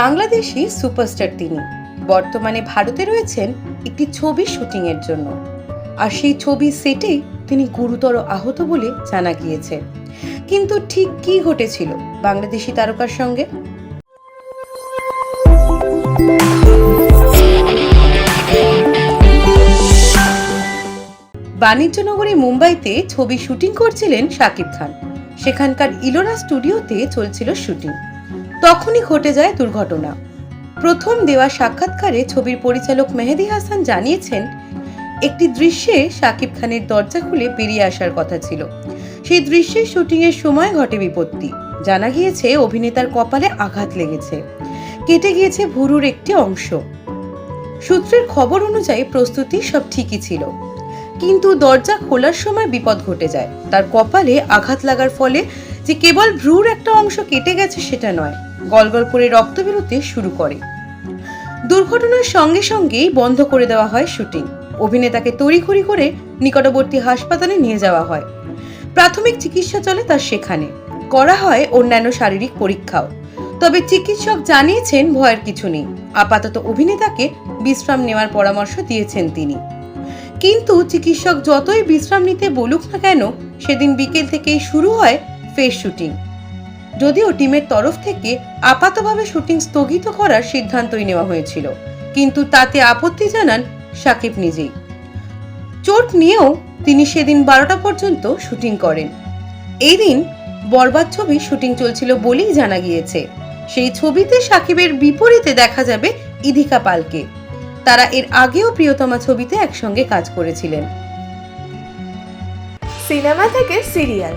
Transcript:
Bangladeshi superstar তিনি। বর্তমানে ভারতে রয়েছেন একটি ছবি শুটিংয়ের জন্য। আর সেই ছবির সেটে তিনি গুরুতর আহত বলে জানা গিয়েছে। কিন্তু ঠিক কি ঘটেছিল বাংলাদেশি তারকার সঙ্গে? বাণিজ্যনগরী মুম্বাইতে ছবি শুটিং করছিলেন শাকিব খান। সেখানকার ইলোরা স্টুডিওতে চলছিল শুটিং। তখনই ঘটে যায় দুর্ঘটনা। প্রথম দেওয়া সাক্ষাৎকারে ছবির পরিচালক মেহেদি হাসান জানিয়েছেন, একটি দৃশ্যে শাকিব খানের দরজা খুলে বেরিয়ে আসার কথা ছিল। সেই দৃশ্যের শুটিংয়ের সময় ঘটে বিপত্তি। জানা গিয়েছে, অভিনেতার কপালে আঘাত লেগেছে। কেটে গিয়েছে ভুরুর একটি অংশ। সূত্রের খবর অনুযায়ী প্রস্তুতি সব ঠিকই ছিল। কিন্তু দরজা খোলার সময় বিপদ ঘটে যায়। তার কপালে আঘাত লাগার ফলে যে কেবল ভ্রুর একটা অংশ কেটে গেছে সেটা নয়, গলগল করে রক্ত বেরোতে শুরু করে। দুর্ঘটনার সঙ্গে সঙ্গেই বন্ধ করে দেওয়া হয় শুটিং। অভিনেতাকে তড়িঘড়ি করে নিকটবর্তী হাসপাতালে নিয়ে যাওয়া হয়। প্রাথমিক চিকিৎসা চলে তার সেখানে। করা হয় অন্যান্য শারীরিক পরীক্ষাও। তবে চিকিৎসক জানিয়েছেন ভয়ের কিছু নেই। আপাতত অভিনেতাকে বিশ্রাম নেওয়ার পরামর্শ দিয়েছেন তিনি। কিন্তু চিকিৎসক যতই বিশ্রাম নিতে বলুক না কেন, সেদিন বিকেল থেকেই শুরু হয় ফেস শুটিং। যদিও টিমের তরফ থেকে আপাতভাবে শুটিং স্থগিত করার সিদ্ধান্তই নেওয়া হয়েছিল, কিন্তু তাতে আপত্তি জানান সাকিব নিজেই। চোট নিয়েও তিনি সেদিন বারোটা পর্যন্ত শুটিং করেন। এই দিন বরবাদ ছবি শুটিং চলছিল বলেই জানা গিয়েছে। সেই ছবিতে সাকিবের বিপরীতে দেখা যাবে ইধিকা পালকে। তারা এর আগেও প্রিয়তমা ছবিতে একসঙ্গে কাজ করেছিলেন। সিনেমা থেকে সিরিয়াল।